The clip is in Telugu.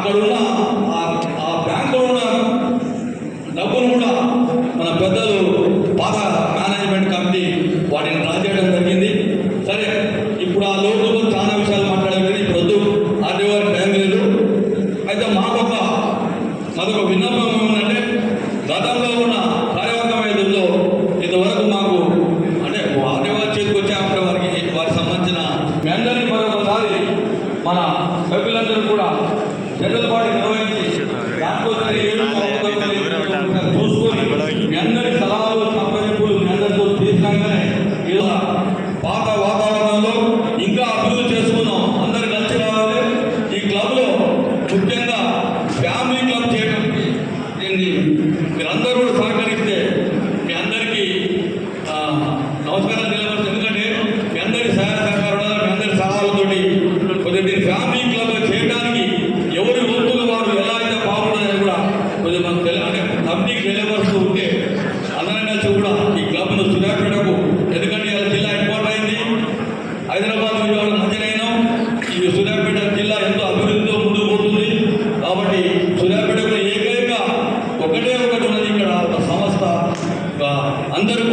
అక్కడున్న ఆ- ఆ బ్యాంకులో ఉన్న డబ్బును కూడా మన పెద్దలు పాత మేనేజ్మెంట్ కమిటీ వాటిని డ్రా చేయడం జరిగింది. సరే ఇప్పుడు ఆ లోపల చాలా విషయాలు మాట్లాడాలి ఇప్పుడు వద్దు. ఆర్డీ టైం లేదు. అయితే మాకొక మాదొక విన్నపం ఏమంటే గతంలో ఉన్న కార్యవర్గం ఇంతవరకు మాకు అంటే ఆర్డీ వారి చేతికి వచ్చామంటే వారికి వారికి సంబంధించిన మీ అందరినీ మరొకసారి మన సభ్యులందరూ కూడా అందరి సహాయ సహకారాలు మీ అందరి సలహాలతోటి. కొద్దిగా ఫ్యామిలీ క్లబ్ తెలియపరుస్తూ ఉంటే అందరం కలిసి కూడా ఈ క్లబ్ను సూర్యాపేటకు ఎందుకంటే ఇలా జిల్లా ఇంపార్ట్ అయింది. హైదరాబాద్ విజయవాడ మధ్యనైనా ఈ సుధాపేట జిల్లా ఎంతో అభివృద్ధితో ముందుకు పోతుంది. కాబట్టి సూర్యాపేటలో ఏకైక ఒకటే ఒకటి ఉన్నది ఇక్కడ ఒక సంస్థ. అందరూ